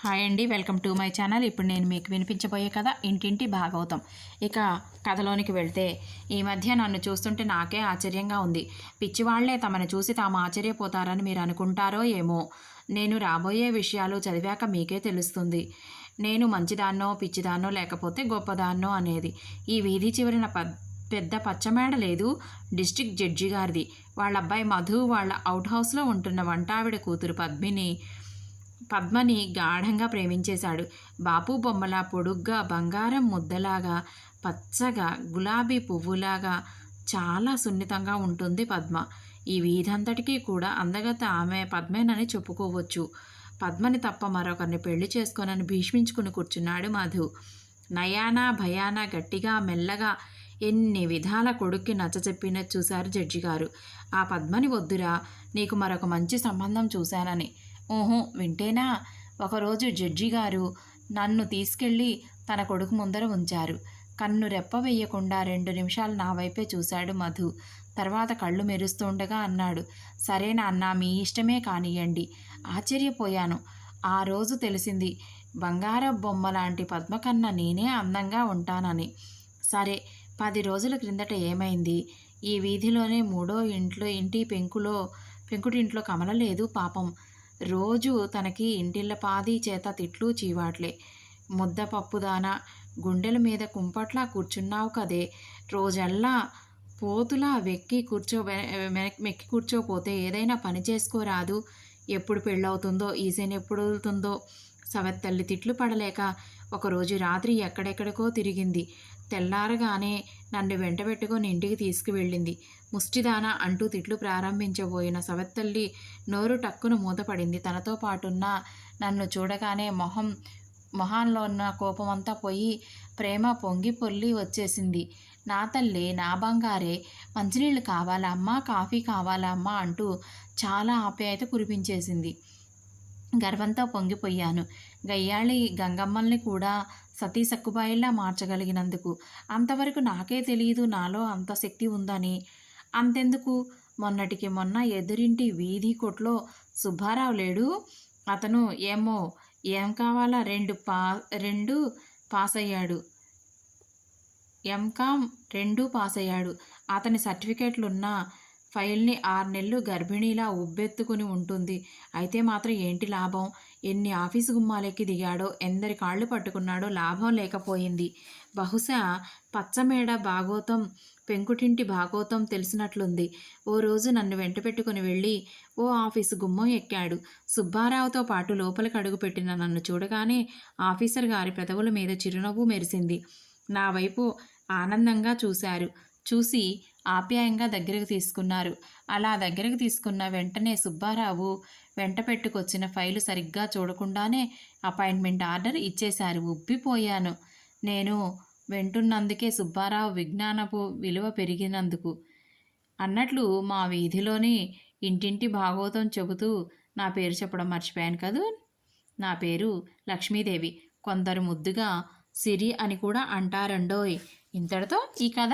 Hi అండి welcome to my channel. ఇప్పుడు నేను మీకు వినిపించబోయే కథ ఇంటింటి భాగవతం. ఇక కథలోనికి వెళ్తే ఈ మధ్య నన్ను చూస్తుంటే నాకే ఆశ్చర్యంగా ఉంది. పిచ్చివాళ్ళే తమను చూసి తాము ఆశ్చర్యపోతారని మీరు అనుకుంటారో ఏమో. నేను రాబోయే విషయాలు చదివాక మీకే తెలుస్తుంది. నేను మంచిదాన్నో పిచ్చిదాన్నో లేకపోతే గొప్పదాన్నో అనేది. ఈ వీధి చివరిన పద్ పెద్ద పచ్చమేడ లేదు. డిస్టిక్ జడ్జి గారిది. వాళ్ళ అబ్బాయి మధు వాళ్ళ అవుట్ హౌస్లో ఉంటున్న వంటావిడ కూతురు పద్మిని పద్మని గాఢంగా ప్రేమించేశాడు. బాపు బొమ్మలా పొడుగ్గా బంగారం ముద్దలాగా పచ్చగా గులాబీ పువ్వులాగా చాలా సున్నితంగా ఉంటుంది పద్మ. ఈ వీధంతటికీ కూడా అందగత ఆమె పద్మేనని చెప్పుకోవచ్చు. పద్మని తప్ప మరొకరిని పెళ్ళి చేసుకోనని భీష్మించుకుని కూర్చున్నాడు మధు. నయానా భయానా గట్టిగా మెల్లగా ఎన్ని విధాల కొడుక్కి నచ్చచెప్పిన చూశారు జడ్జి గారు ఆ పద్మని వద్దురా నీకు మరొక మంచి సంబంధం చూశానని. ఊహూ వింటేనా? ఒకరోజు జడ్జి గారు నన్ను తీసుకెళ్ళి తన కొడుకు ముందర ఉంచారు. కన్ను రెప్ప వేయకుండా రెండు నిమిషాలు నా వైపే చూశాడు మధు. తర్వాత కళ్ళు మెరుస్తుండగా అన్నాడు సరే నాన్న మీ ఇష్టమే కానియండి ఆశ్చర్యపోయాను. ఆ రోజు తెలిసింది బంగార బొమ్మ లాంటి పద్మకన్న నేనే అందంగా ఉంటానని. సరే పది రోజుల క్రిందట ఏమైంది? ఈ వీధిలోనే మూడో ఇంట్లో ఇంటి పెంకులో పెంకుటింట్లో కమల లేదు పాపం. రోజు తనకి ఇంటిళ్ళ పాది చేత తిట్లు చీవాట్లే. ముద్ద పప్పుదాన గుండెల మీద కుంపట్లా కూర్చున్నావు కదే. రోజల్లా పోతులా వెక్కి కూర్చో మెక్కి కూర్చోపోతే ఏదైనా పని చేసుకోరాదు. ఎప్పుడు పెళ్ళవుతుందో ఈసేన ఎప్పుడు వదులుతుందో. సవత్తల్లి తిట్లు పడలేక ఒకరోజు రాత్రి ఎక్కడెక్కడికో తిరిగింది. తెల్లారగానే నన్ను వెంటబెట్టుకొని ఇంటికి తీసుకువెళ్ళింది. ముష్టిదాన అంటూ తిట్లు ప్రారంభించబోయిన సవత్తల్లి నోరు టక్కున మూతపడింది. తనతో పాటున్న నన్ను చూడగానే మొహం మొహాన్లో ఉన్న కోపమంతా పోయి ప్రేమ పొంగి పొల్లి వచ్చేసింది. నా తల్లి నా బంగారే మంచినీళ్ళు కావాలా అమ్మా కాఫీ కావాలా అమ్మా అంటూ చాలా ఆప్యాయత కురిపించేసింది. గర్వంతో పొంగిపోయాను. గయ్యాళి గంగమ్మల్ని కూడా సతీ సక్కుబాయిలా మార్చగలిగినందుకు. అంతవరకు నాకే తెలియదు నాలో అంత శక్తి ఉందని. అంతెందుకు? మొన్నటికి మొన్న ఎదురింటి వీధి కొట్లో సుబ్బారావు లేడు. అతను ఏమో ఏం కావాలా రెండు పా రెండు పాస్ అయ్యాడు ఎంకామ్ రెండు పాస్ అయ్యాడు అతని సర్టిఫికేట్లున్నా ఫైల్ని ఆరు నెలలు గర్భిణీలా ఉబ్బెత్తుకుని ఉంటుంది. అయితే మాత్రం ఏంటి లాభం? ఎన్ని ఆఫీసు గుమ్మాలెక్కి దిగాడో ఎందరి కాళ్ళు పట్టుకున్నాడో లాభం లేకపోయింది. బహుశా పచ్చమేడ భాగోతం పెంకుటింటి భాగోతం తెలిసినట్లుంది. ఓ రోజు నన్ను వెంట పెట్టుకుని వెళ్ళి ఓ ఆఫీసు గుమ్మం ఎక్కాడు. సుబ్బారావుతో పాటు లోపలికి అడుగుపెట్టిన నన్ను చూడగానే ఆఫీసర్ గారి పెదవుల మీద చిరునవ్వు మెరిసింది. నా వైపు ఆనందంగా చూశారు. చూసి ఆప్యాయంగా దగ్గరకు తీసుకున్నారు. అలా దగ్గరకు తీసుకున్న వెంటనే సుబ్బారావు వెంట పెట్టుకొచ్చిన ఫైలు సరిగ్గా చూడకుండానే అపాయింట్మెంట్ ఆర్డర్ ఇచ్చేశారు. ఉబ్బిపోయాను. నేను వింటున్నందుకే సుబ్బారావు విజ్ఞానపు విలువ పెరిగినందుకు. అన్నట్లు మా వీధిలోని ఇంటింటి భాగవతం చెబుతూ నా పేరు చెప్పడం మర్చిపోయాను కదూ? నా పేరు లక్ష్మీదేవి. కొందరు ముద్దుగా సిరి అని కూడా అంటారండోయ్. ఇంతటితో ఈ కథ